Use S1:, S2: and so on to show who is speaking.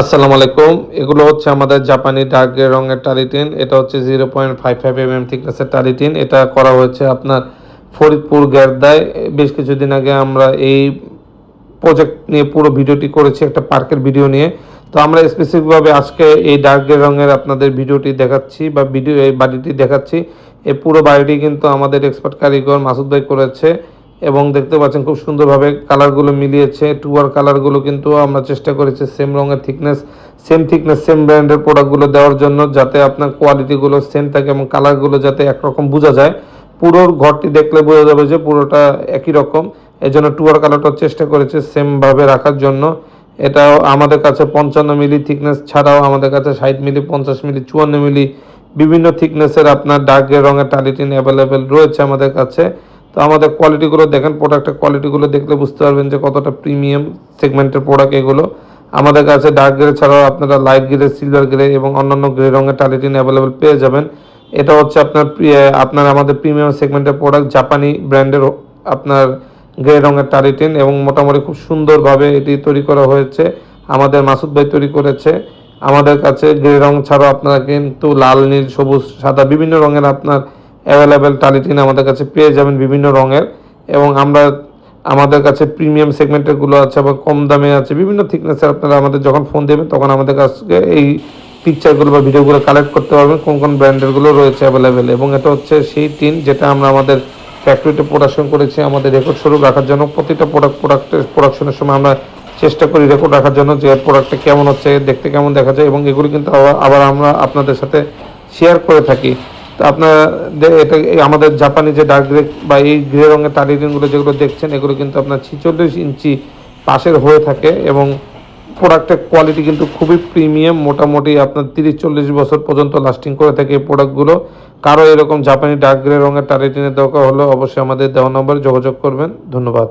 S1: আসসালামু আলাইকুম। এগুলো হচ্ছে আমাদের জাপানি ডার্ক রঙের টালিটিন এটা হচ্ছে zero point five five M M থিকনেসের টালিটিন এটা করা হয়েছে আপনার ফরিদপুর গ্যারদায় বেশ কিছুদিন আগে আমরা এই প্রজেক্ট নিয়ে পুরো ভিডিওটি করেছি, একটা পার্কের ভিডিও নিয়ে। তো আমরা স্পেসিফিকভাবে আজকে এই ডার্ক রঙের আপনাদের ভিডিওটি দেখাচ্ছি বা ভিডিও, এই বাড়িটি দেখাচ্ছি। এই পুরো বাড়িটি কিন্তু আমাদের এক্সপার্ট কারিগর মাসুদ ভাই করেছে। এবং দেখতে পাচ্ছেন খুব সুন্দরভাবে কালারগুলো মিলিয়েছে, টুয়ার কালারগুলো কিন্তু আমরা চেষ্টা করেছি সেম রঙের থিকনেস সেম থিকনেস সেম ব্র্যান্ডের প্রোডাক্টগুলো দেওয়ার জন্য যাতে আপনার কোয়ালিটিগুলো সেম থাকে এবং কালারগুলো যাতে একরকম বোঝা যায়। পুরো ঘরটি দেখলে বোঝা যাবে যে পুরোটা একই রকম। এই জন্য টুয়ার কালারটা চেষ্টা করেছে সেমভাবে রাখার জন্য। এটাও আমাদের কাছে পঞ্চান্ন মিলি থিকনেস ছাড়াও আমাদের কাছে ষাট মিলি, পঞ্চাশ মিলি, চুয়ান্ন মিলি বিভিন্ন থিকনেসের আপনার ডার্ক রঙের টালিটিন অ্যাভেলেবেল রয়েছে আমাদের কাছে। তো আমাদের কোয়ালিটিগুলো দেখেন প্রোডাক্টের কোয়ালিটিগুলো দেখলে বুঝতে পারবেন যে কতটা প্রিমিয়াম সেগমেন্টের প্রোডাক্ট এগুলো। আমাদের কাছে ডার্ক গ্রে ছাড়াও আপনারা লাইট গ্রে সিলভার গ্রে এবং অন্যান্য গ্রে রঙের টালিটিন অ্যাভেলেবেল পেয়ে যাবেন। এটা হচ্ছে আপনার আপনার আমাদের প্রিমিয়াম সেগমেন্টের প্রোডাক্ট জাপানি ব্র্যান্ডের আপনার গ্রে রঙের টালিটিন এবং মোটামুটি খুব সুন্দরভাবে এটি তৈরি করা হয়েছে। আমাদের মাসুদ ভাই তৈরি করেছে। আমাদের কাছে গ্রে রং ছাড়াও আপনারা কিন্তু লাল, নীল, সবুজ, সাদা বিভিন্ন রঙের আপনার অ্যাভেলেবেল টালিটিন আমাদের কাছে পেয়ে যাবেন বিভিন্ন রঙের এবং আমরা আমাদের কাছে প্রিমিয়াম সেগমেন্টেরগুলো আছে বা কম দামে আছে, বিভিন্ন থিকনেসের আপনারা আমাদের যখন ফোন দেবেন তখন আমাদের কাছে এই পিকচারগুলো বা ভিডিওগুলো কালেক্ট করতে পারবেন, কোন কোন ব্র্যান্ডেরগুলো রয়েছে অ্যাভেলেবেল এবং এটা হচ্ছে সেই টিন যেটা আমরা আমাদের ফ্যাক্টরিতে প্রোডাকশন করেছি, আমাদের রেকর্ড স্বরূপ রাখার জন্য। প্রতিটা প্রোডাক্ট প্রোডাক্টের প্রোডাকশনের সময় আমরা চেষ্টা করি রেকর্ড রাখার জন্য যে প্রোডাক্টটা কেমন হচ্ছে, দেখতে কেমন দেখা যায় এবং এগুলো কিন্তু আবার- আবার আমরা আপনাদের সাথে শেয়ার করে থাকি। তো আপনারা এটা আমাদের জাপানি যে ডার্ক গ্রে বা এই গ্রে রঙের টালিটিনগুলো যেগুলো দেখছেন, এগুলো কিন্তু আপনার ছিচল্লিশ ইঞ্চি পাশের হয়ে থাকে এবং প্রোডাক্টের কোয়ালিটি কিন্তু খুবই প্রিমিয়াম মোটামুটি আপনার তিরিশ চল্লিশ বছর পর্যন্ত লাস্টিং করে থাকে এই প্রোডাক্টগুলো কারও এরকম জাপানি ডার্ক গ্রে রঙের টালিটিনের দরকার হলে অবশ্যই আমাদের দেওয়া নম্বরে যোগাযোগ করবেন। ধন্যবাদ।